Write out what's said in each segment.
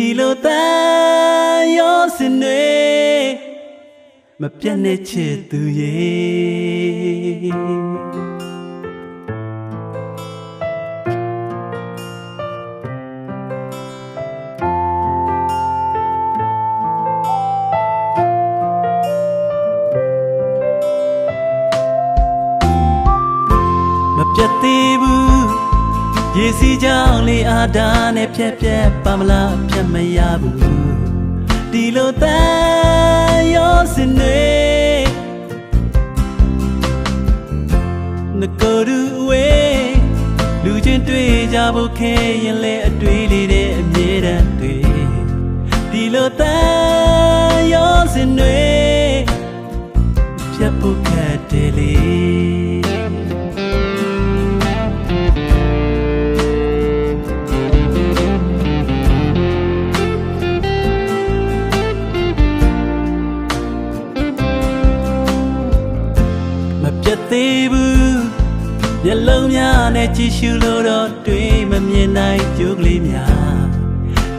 ဒီလိုတန်ရောစင်တွေမပြတ်နဲ့ချစ်သူရဲ့မပြတ်သေးဘူး ရေစီးကြောင်လေးအာဒါနဲ့ဖြက်ဖြက်ပါမလားဖြတ်မရဘူးဒီလိုတန်ရောစင်နေငကိုရူဝေးလူချင်းတွေ့ကြဖို့ခဲရင်လဲအတွေ့လေးတဲ့အမြဲတမ်းတွေ့ဒီလိုတန်ရောစင်နေဖြတ်ဖို့ခက်တယ်လေ တ်သေးဘူးမျက်လုံးများနဲ့ကြည့်ရှုလို့တော့တွေ့မမြင်နိုင်ကြိုးကလေးများ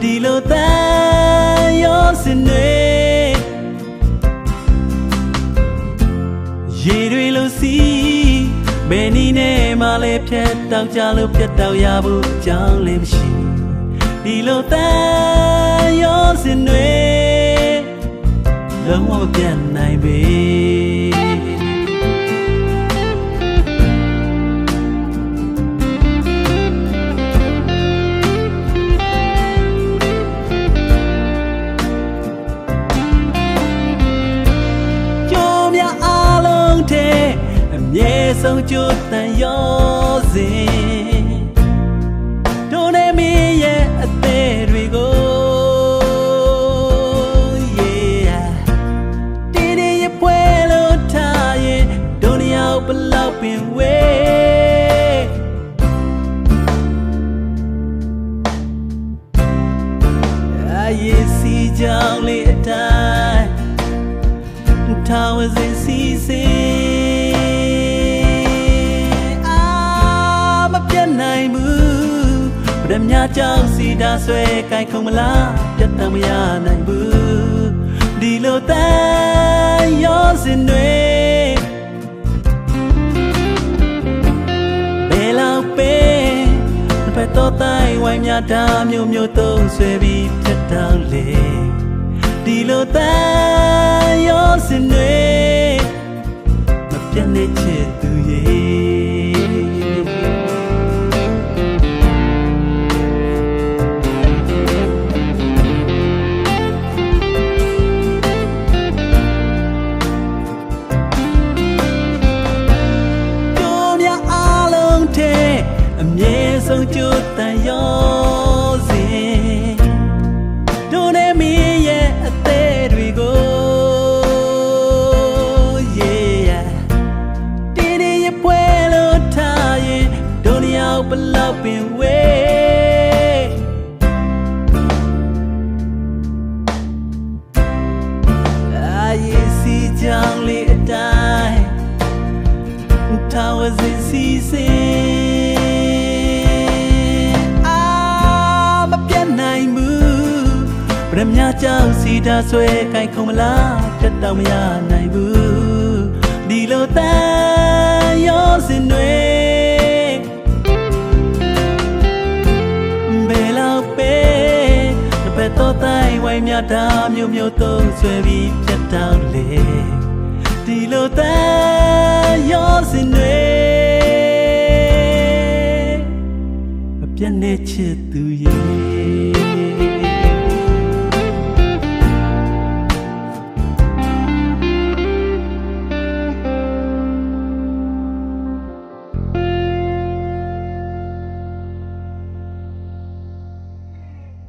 ဒီလိုတန်ရောစင်တွေရေတွေလိုစီဘယ်နည်းနဲ့မှလည်းဖြတ်တောက်ကြလို့ပြတ်တောက်ရဖို့အကြောင်းလည်းမရှိဒီလိုတန်ရောစင်တွေလုံးဝမပြတ်နိုင်ပေ ဆုံးကြိုးတန်ရောစဉ်တို့နေမင်းရဲ့အသေးတွေကို yeah တီးတီးရပွဲလို့ထားရင်တို့နှစ်ယောက်ဘလောက်ပင်ဝေးအရေးစီကြောင်လေးအတိုင်းထာဝစဉ်စီစီအာ ဘူးဗဒမြကြောင့်စီတာဆွဲကိုင်ခုံမလားပြတ်တမ်းမရနိုင်ဘူးဒီလိုတန်ရောစင်တွေဘယ်လောက်ပဲတစ်ဖက်တော့တိုင်း အမြဲဆုံးကြိုးတန်ရောစဉ်တို့နဲ့မင်းရဲ့အသေးတွေကို yeah တီးတီးရပွဲလို့ထားရင်တို့နှစ်ယောက်ဘလောက်ပင်ဝေးအာရေးစီကြောင်လေးအတိုင်းထာဝစဉ်စီစ ရမ ्या ကြောင့်စီတာဆွဲကိုင်ခုံမလားပြတ်တော့မရနိုင်ဘူးဒီလိုတန်ရောစင်တွေဘယ်လောက်ပဲတစ်ဖက်တော့တိုင်းဝိုင်းမြတာမျိုးမျိုးသုံးဆွဲပြီးပြတ်တောင်းလေဒီလိုတန်ရောစင်တွေမပြတ်နေချစ်သူရဲ့